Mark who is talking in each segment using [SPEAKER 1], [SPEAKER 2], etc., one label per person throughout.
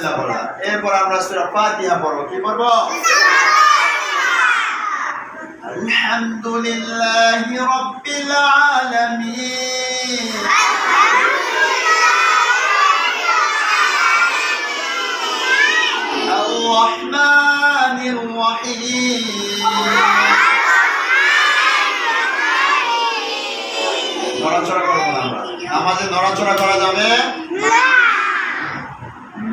[SPEAKER 1] বিসমিল্লাহ বললাম এরপর আমরা সূরা ফাতিহা পড়ব কি পড়ব আলহামদুলিল্লাহি রাব্বিল আলামিন الرحمن الرحيم নড়াচড়া করবো না আমরা নামাজে নড়াচড়া করা যাবে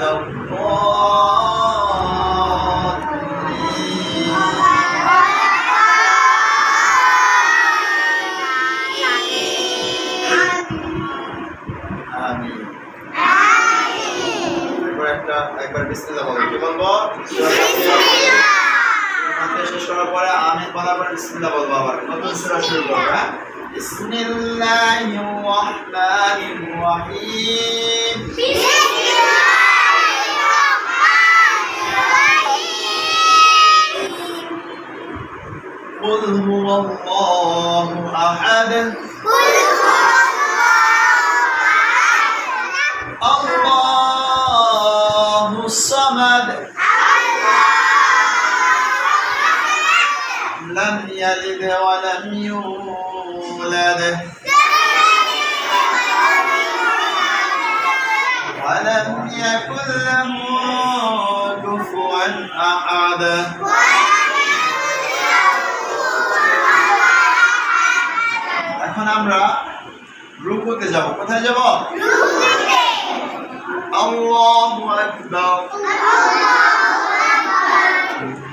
[SPEAKER 1] ولا الضالين আমিন এরপর একটা একবার বিসমিল্লাহ বলো কি বলবো হাতে শেষ করার পরে আমিন বলার পরে বিসমিল্লাহ বলবো আবার নতুন সূরা শুরু করবো হ্যাঁ বিসমিল্লাহির রহমানির রহিম قل هو الله أحد. الله الصمد. لم يلد ولم يولد. ولم يكن له كفوا أحد. এখন আমরা রুকুতে যাব। কোথায় যাব?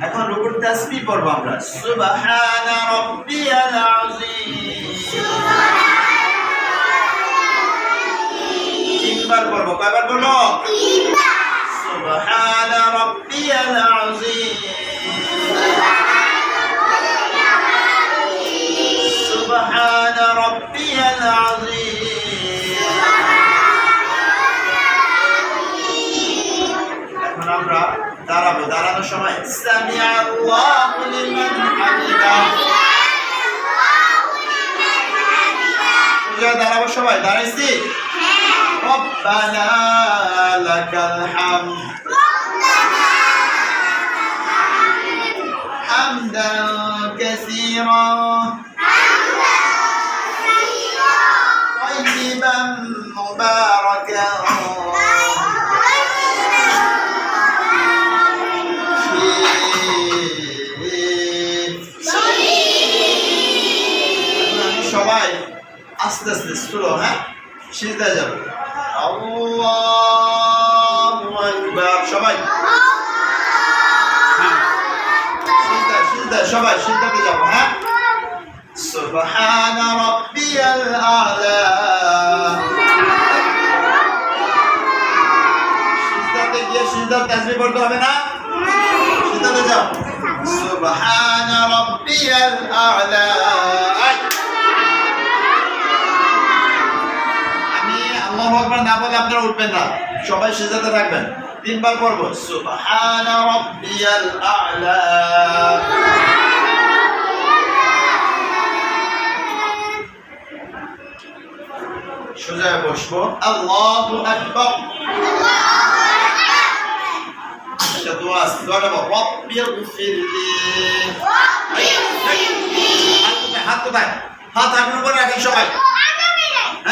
[SPEAKER 1] এখন রুকুর তাসবিহ পড়ব আমরা। সুবহানা রাব্বিয়াল আযীম। দাঁড়াবো, দাঁড়ানোর সময় সামি আল্লাহু লিমান হামিদা। পূজা দাঁড়াবো সবাই দাঁড়াইছি। রব্বানা লাকাল হামদ। হামদান কাসীরা। আস্তে আস্তে স্লো হ্যাঁ? সিজদা যাবে। সবাই। হ্যাঁ। সবাই সিজদাতে যাব হ্যাঁ? সুবহান রাব্বিয়াল আ'লা। সিজদাতে গিয়ে সিজদার তাসবিহ পড়তে হবে না? সিজদাতে যাও। সুবহান রাব্বিয়াল আ'লা। না বলে আপনারা উঠবেন না। সবাই সিজদাতে থাকবেন। তিনবার পড়ব। সুবহান রাব্বিয়াল আ'লা। সোজা বসবো। আল্লাহু আকবার। একটা দোয়া আছে। দোয়াটা বল রব্বিল ফিরলি হাত কোথায়? হাত কোথায়? হাত হাতের উপরে রাখেন সবাই।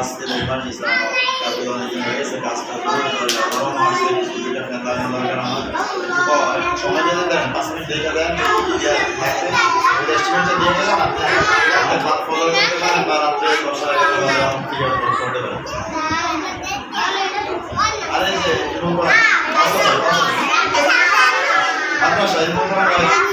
[SPEAKER 1] ಕಾಸ್ತೆ ಮೊಬೈಲ್ ಇಸ್ಲಾಮ ಕಾಪಿರೋ ಜನರೇಸ್ ಕಾಸ್ತೆ ಕೊರೋನಾ ಮಾಸ್ತೆ ಕಂಪ್ಯೂಟರ್ ಕಥಾ ನಿರ್ಮಾಣ और समझ में आता है पास में देखा था ना जाए या हाथे रेस्टोरेंट से दिया गया आप आपके बात फॉलो करते ना बार आपने एक वर्ष आगे बढ़ रहा हूँ क्लियर कर छोटे बच्चे अरे से तुम पर आपका शायद मोबाइल